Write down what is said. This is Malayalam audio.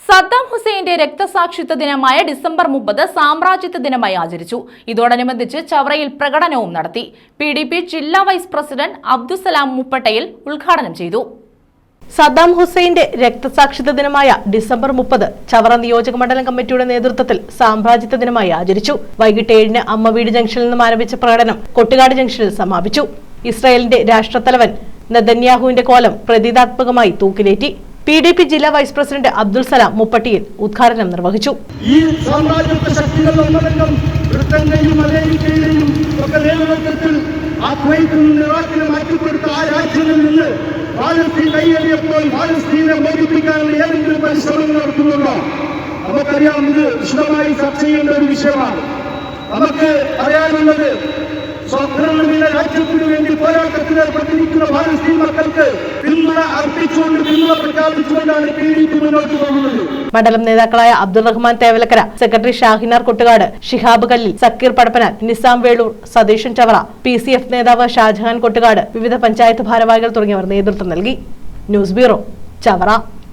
സദ്ദാം ഹുസൈന്റെ രക്തസാക്ഷിത്വ ദിനമായ ഡിസംബർ മുപ്പത് സാമ്രാജ്യത്വ ദിനമായി ആചരിച്ചു. ഇതോടനുബന്ധിച്ച് ചവറയിൽ പ്രകടനവും നടത്തി. പി ഡി പി ജില്ലാ വൈസ് പ്രസിഡന്റ് അബ്ദുസലാം മുപ്പട്ടയിൽ ഉദ്ഘാടനം ചെയ്തു. സദ്ദാം ഹുസൈന്റെ രക്തസാക്ഷിത്വ ദിനമായ ഡിസംബർ മുപ്പത് ചവറ നിയോജക മണ്ഡലം കമ്മിറ്റിയുടെ നേതൃത്വത്തിൽ സാമ്രാജ്യത്വ ദിനമായി ആചരിച്ചു. വൈകിട്ട് ഏഴിന് അമ്മവീട് ജംഗ്ഷനിൽ നിന്നും ആരംഭിച്ച പ്രകടനം കൊട്ടുകാട് ജംഗ്ഷനിൽ സമാപിച്ചു. ഇസ്രായേലിന്റെ രാഷ്ട്രത്തലവൻ നദന്യാഹുവിന്റെ കോലം പ്രതീതാത്മകമായി തൂക്കിലേറ്റി. പി ഡി പി ജില്ലാ വൈസ് പ്രസിഡന്റ് അബ്ദുൽ സലാം മുപ്പട്ടിയിൽ ഉദ്ഘാടനം നിർവഹിച്ചു. ഈ സാമ്രാജ്യത്വ ഒക്കെ നേതൃത്വത്തിൽ മാറ്റിക്കൊടുത്ത ആ രാജ്യങ്ങളിൽ നിന്ന് നമുക്കറിയാം ഇത് വിശദമായി ചർച്ച ചെയ്യേണ്ട ഒരു വിഷയമാണ്. നമുക്ക് അറിയാനുള്ളത് സ്വപ്നങ്ങളിലെ രാജ്യത്തിനു വേണ്ടി പോരാട്ടത്തിൽ ഏർപ്പെട്ടിരിക്കുന്ന പാലസ്തീൻ മക്കൾക്ക് പിന്തുണ മണ്ഡലം നേതാക്കളായ Abdul Rahman Thevalakkara secretary Shahinar Kottukad Shihab Kallil Sakeer Padappana Nizam Veloor Satheesan Chavara P C F നേതാവ് ഷാജഹാൻ കൊട്ടുകാട് വിവിധ പഞ്ചായത്ത് ഭാരവാഹികൾ തുടങ്ങിയവർ നേതൃത്വം നൽകി. News bureau Chavara.